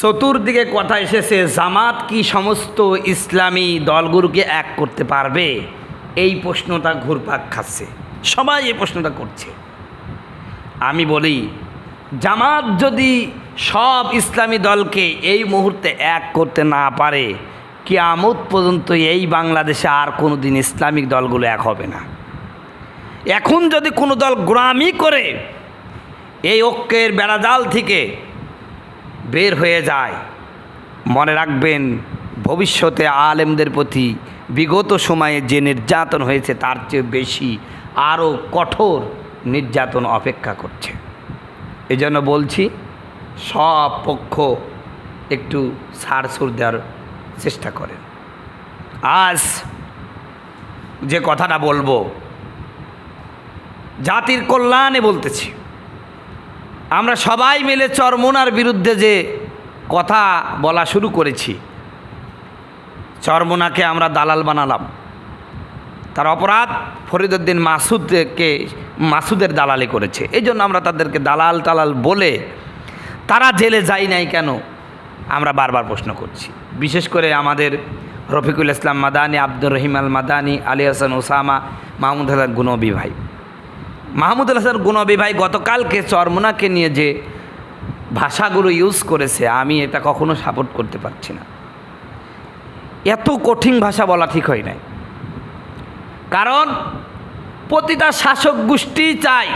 চতুর্দিকে কথা এসেছে, জামাত কি সমস্ত ইসলামী দলগুলোকে এক করতে পারবে? এই প্রশ্নটা ঘুরপাক খাচ্ছে। সবাই এই প্রশ্নটা করছে। আমি বলি, জামাত যদি সব ইসলামী দলকে এই মুহূর্তে এক করতে না পারে কি আমত পর্যন্ত এই বাংলাদেশে আর কোনো দিন ইসলামিক দলগুলো এক হবে না। এখন যদি কোনো দল গ্রামই করে, এই ঐক্যের বেড়াজাল থেকে বের হয়ে যায়। মনে রাখবেন, ভবিষ্যতে আলেমদের প্রতি বিগত সময়ে যে নির্যাতন হয়েছে, তার চেয়ে বেশি আরও কঠোর নির্যাতন অপেক্ষা করছে। এই জন্য বলছি, সব পক্ষ একটু সার সুর দেওয়ার চেষ্টা করেন। আজ যে কথাটা বলব, জাতির কল্যাণে বলতেছি। আমরা সবাই মিলে চরমোনার বিরুদ্ধে যে কথা বলা শুরু করেছি, চরমোনাকে আমরা দালাল বানালাম। তার অপরাধ ফরিদুদ্দিন মাসুদকে, মাসুদের দালালি করেছে। এই জন্য আমরা তাদেরকে দালাল টালাল বলে তারা জেলে যায় নাই কেন? আমরা বারবার প্রশ্ন করছি। বিশেষ করে আমাদের রফিকুল ইসলাম মাদানি, আব্দুর রহিম আল মাদানি, আলী হাসান ওসামা, মাহমুদ হাসান গুনবি ভাই। মাহমুদুল হাসান গুনবি ভাই গতকালকে চরমোনাকে নিয়ে যে ভাষাগুলো ইউজ করেছে, আমি এটা কখনো সাপোর্ট করতে পারছি না। এত কঠিন ভাষা বলা ঠিক হয় নাই। কারণ প্রতিটা শাসক গোষ্ঠী চাই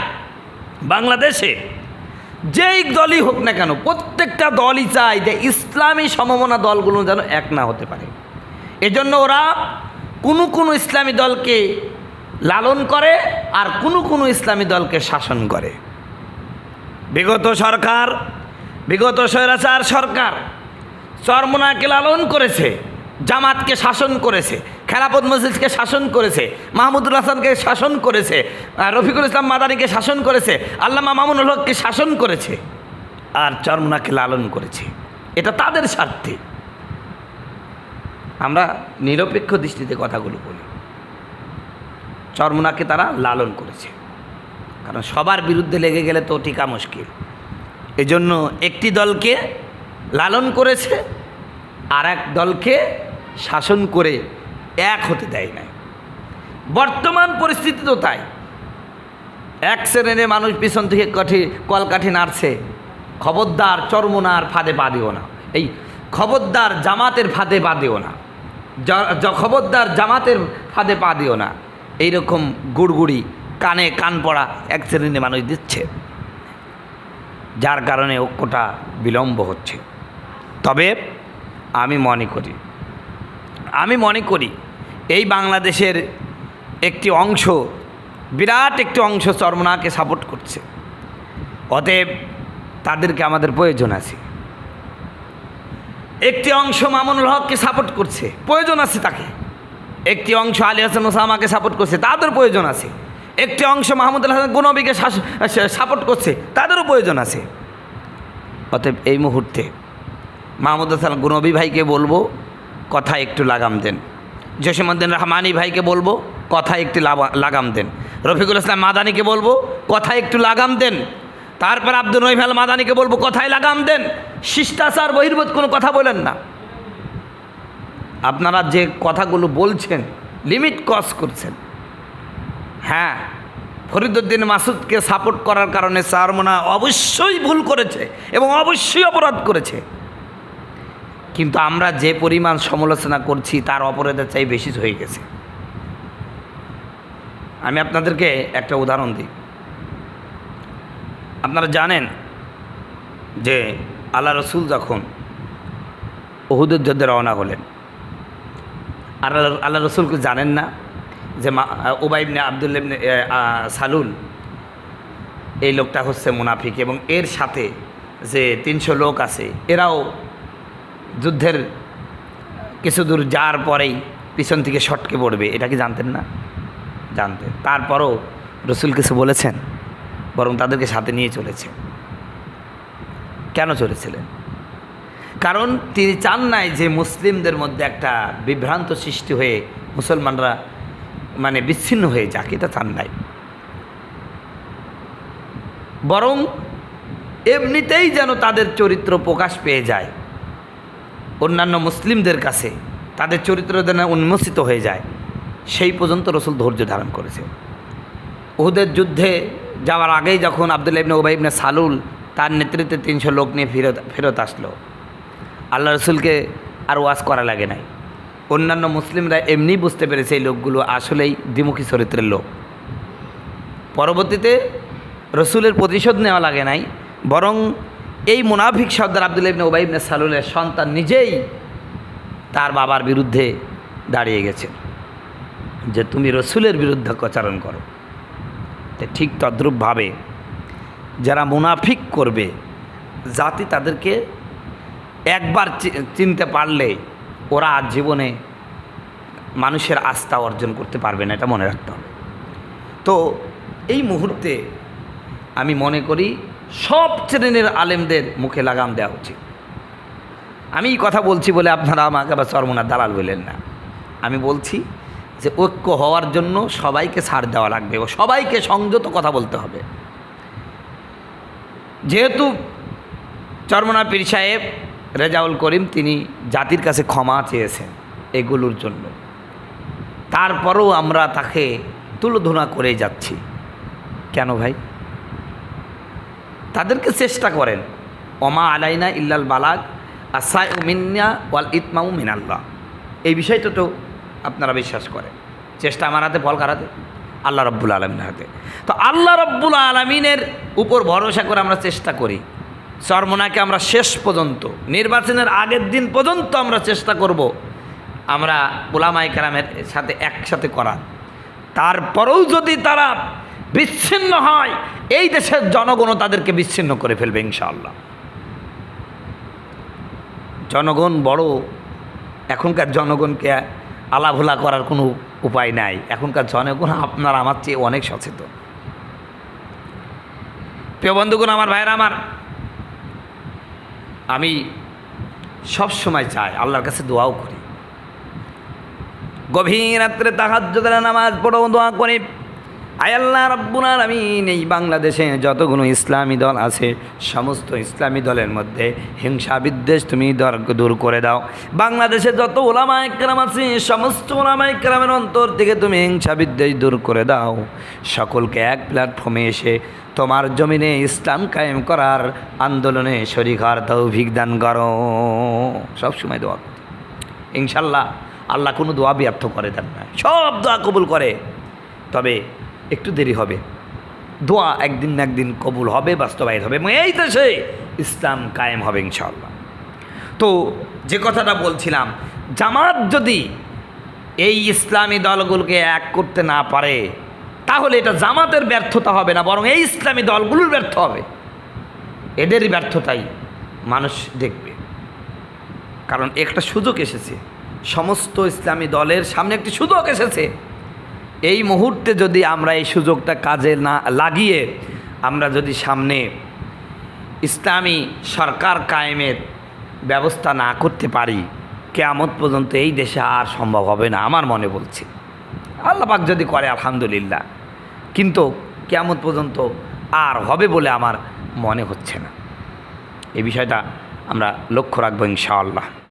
বাংলাদেশে যেই দলই হোক না কেন, প্রত্যেকটা দলই চায় যে ইসলামী সমমনা দলগুলো যেন এক না হতে পারে। এজন্য ওরা কোনো কোনো ইসলামী দলকে লালন করে আর কোনো কোনো ইসলামী দলকে শাসন করে। বিগত সরকার, বিগত স্বৈরাচার সরকার চরমোনাকে লালন করেছে, জামাতকে শাসন করেছে খেলাপত মসজিদকে শাসন করেছে মাহমুদুল হাসানকে শাসন করেছে রফিকুল ইসলাম মাদানিকে শাসন করেছে, আল্লামা মামুনুল হককে শাসন করেছে আর চরমোনাকে লালন করেছে। এটা তাদের স্বার্থে। আমরা নিরপেক্ষ দৃষ্টিতে কথাগুলো বলি। চরমোনাকে তারা লালন করেছে। কারণ সবার বিরুদ্ধে লেগে গেলে তো টিকা মুশকিল। এজন্য একটি দলকে লালন করেছে আর এক দলকে শাসন করে এক হতে দেয় নাই। বর্তমান পরিস্থিতি তো তাই। এক শ্রেণির মানুষ পিছন থেকে কঠি কলকাঠি নাড়ছে, খবরদার চরমোনার ফাঁদে পা দিও না। এই খবরদার জামাতের ফাঁদে পা দিও না। খবরদার জামাতের ফাঁদে পা দিও না। এইরকম গুড়গুড়ি, কানে কান পড়া এক শ্রেণির মানুষ দিচ্ছে। যার কারণে ঐক্যটা বিলম্ব হচ্ছে। তবে আমি মনে করি, আমি মনে করি এই বাংলাদেশের একটি অংশ, বিরাট একটি অংশ চর্মনাকে সাপোর্ট করছে। অতএব তাদেরকে আমাদের প্রয়োজন আছে। একটি অংশ মামুনুল হককে সাপোর্ট করছে, প্রয়োজন আছে তাকে। একটি অংশ আলী হাসান ওসামাকে সাপোর্ট করছে, তাদের প্রয়োজন আছে। একটি অংশ মাহমুদুল হাসান গুনবিকে সাপোর্ট করছে, তাদেরও প্রয়োজন আছে। অতএব এই মুহূর্তে মাহমুদ হাসান গুনবি ভাইকে বলব, কথা একটু লাগাম দেন। জসীমউদ্দিন রহমানি ভাইকে বলব, কথা একটু লাগাম দেন। রফিকুল ইসলাম মাদানিকে বলব, কথা একটু লাগাম দেন। তারপর আব্দুল রহিম আল মাদানিকে বলব, কথায় লাগাম দেন। শিষ্টাচার, বহির্ভূত কোনো কথা বলেন না। আপনারা যে কথাগুলো বলছেন লিমিট ক্রস করছেন। হ্যাঁ ফরিদুদ্দিন মাসুদকে সাপোর্ট করার কারণে সারমোনা অবশ্যই ভুল করেছে এবং অবশ্যই অপরাধ করেছে। কিন্তু আমরা যে পরিমাণ সমালোচনা করছি, তার অপরাধের চাই বেশি হয়ে গেছে। আমি আপনাদেরকে একটা উদাহরণ দিই। আপনারা জানেন যে আল্লাহ রসুল যখন ওহুদের যুদ্ধে রওনা হলেন আল্লাহ আল্লাহ রসুলকে জানেন না যে মা ওবাইবনে আবদুল্লেবনে সালুল এই লোকটা হচ্ছে মুনাফিক এবং এর সাথে যে তিনশো লোক আছে, এরাও যুদ্ধের কিছু দূর যাওয়ার পরেই পিছন থেকে শটকে পড়বে, এটা কি জানতেন না? জানতেন। তারপরও রসুল কিছু বলেছেন, বরং তাদেরকে সাথে নিয়ে চলেছে। কেন চলেছিলেন? কারণ তিনি চান নাই যে মুসলিমদের মধ্যে একটা বিভ্রান্ত সৃষ্টি হয়ে মুসলমানরা মানে বিচ্ছিন্ন হয়ে যাক, এটা চান নাই। বরং এমনিতেই যেন তাদের চরিত্র প্রকাশ পেয়ে যায়, অন্যান্য মুসলিমদের কাছে তাদের চরিত্র যেন উন্মোচিত হয়ে যায়, সেই পর্যন্ত রসুল ধৈর্য ধারণ করেছে উহুদের যুদ্ধে যাওয়ার আগেই যখন আবদুল্লা ইবনে ওবাই সালুল তার নেতৃত্বে তিনশো লোক নিয়ে ফেরত ফেরত আসলো আল্লাহ রসুলকে আর ওয়াজ করা লাগে নাই। অন্যান্য মুসলিমরা এমনি বুঝতে পেরেছে এই লোকগুলো আসলেই দ্বিমুখী চরিত্রের লোক। পরবর্তীতে রসুলের প্রতিশোধ নেওয়া লাগে নাই, বরং এই মুনাফিক সর্দার আবদুল্লা ইবনে ওবাই ইবনে সালুলের সন্তান নিজেই তার বাবার বিরুদ্ধে দাঁড়িয়ে গেছে, যে তুমি রসুলের বিরুদ্ধে প্রচারণ করো। ঠিক তদ্রূপভাবে যারা মুনাফিক করবে, জাতি তাদেরকে একবার চিনতে পারলে ওরা আর জীবনে মানুষের আস্থা অর্জন করতে পারবে না, এটা মনে রাখতে হবে। তো এই মুহূর্তে আমি মনে করি সব শ্রেণির আলেমদের মুখে লাগাম দেওয়া উচিত। আমি এই কথা বলছি বলে আপনারা আমাকে আবার চরমনার দালাল বললেন না। আমি বলছি যে ঐক্য হওয়ার জন্য সবাইকে ছাড় দেওয়া লাগবে ও সবাইকে সংযত কথা বলতে হবে। যেহেতু চরমনা পীর সাহেব রেজাউল করিম তিনি জাতির কাছে ক্ষমা চেয়েছেন এগুলোর জন্য। তারপরেও আমরা তাকে তুলোধনা করে যাচ্ছি। কেন ভাই? তাদেরকে চেষ্টা করেন। অমা আলাইনা ইল্লাল বালাগ আসাই মিন্না ওয়াল ইতমাউ মিনাল্লাহ। এই বিষয়টা তো আপনারা বিশ্বাস করেন। চেষ্টা আমার হাতে, ফল কারাতে আল্লাহ রব্বুল আলমিনের হাতে। তো আল্লাহ রব্বুল আলমিনের উপর ভরসা করে আমরা চেষ্টা করি। চরমোনাকে আমরা শেষ পর্যন্ত, নির্বাচনের আগের দিন পর্যন্ত আমরা চেষ্টা করব আমরা ওলামাই কালামের সাথে একসাথে করার। তারপরেও যদি তারা বিচ্ছিন্ন হয়, এই দেশের জনগণও তাদেরকে বিচ্ছিন্ন করে ফেলবে ইনশাআল্লাহ। জনগণ বড়, এখনকার জনগণকে আলাভোলা করার কোনো উপায় নাই। এখনকার জনগণ আপনার আমার চেয়ে অনেক সচেতন। প্রিয় বন্ধুগণ, আমার ভাইরা আমার আমি সব সময় চাই আল্লাহর কাছে দোয়াও করি। গভীর রাত্রে তাহাজ্জুদের নামাজ পড়ো, দোয়া করে। আয় আল্লাহ রব্বুল আলামিন, এই বাংলাদেশে যতগুলো ইসলামী দল আছে, সমস্ত ইসলামী দলের মধ্যে হিংসা বিদ্বেষ তুমি দর- করে দাও। বাংলাদেশে যত ওলামা একরাম আছে, সমস্ত ওলামা একরামের অন্তর থেকে তুমি হিংসা বিদ্বেষ দূর করে দাও। সকলকে এক প্ল্যাটফর্মে এসে তোমার জমিনে ইসলাম কায়েম করার আন্দোলনে শরিক হওয়ার তৌফিক দান করো। সবসময় দোয়া। ইনশাল্লাহ আল্লাহ কোনো দোয়া ব্যর্থ করে দেন না। সব দোয়া কবুল করে। তবে একটু দেরি হবে। দোয়া একদিন না একদিন কবুল হবে, বাস্তবায়িত হবে এবং এই দেশে ইসলাম কায়েম হবে ইনশাল্লাহ তো যে কথাটা বলছিলাম, জামাত যদি এই ইসলামী দলগুলোকে এক করতে না পারে, তাহলে এটা জামাতের ব্যর্থতা হবে না, বরং এই ইসলামী দলগুলোর ব্যর্থ হবে। এদেরই ব্যর্থতাই মানুষ দেখবে। কারণ একটা সুযোগ এসেছে, সমস্ত ইসলামী দলের সামনে একটি সুযোগ এসেছে। এই মুহূর্তে যদি আমরা এই সুযোগটা কাজে না লাগিয়ে আমরা যদি সামনে ইসলামী সরকার কায়েমের ব্যবস্থা না করতে পারি, কেয়ামত পর্যন্ত এই দেশে আর সম্ভব হবে না, আমার মনে বলছে। আল্লাপাক যদি করে, আলহামদুলিল্লাহ। কিন্তু কেয়ামত পর্যন্ত আর হবে বলে আমার মনে হচ্ছে না। এই বিষয়টা আমরা লক্ষ্য রাখব ইনশাআল্লাহ।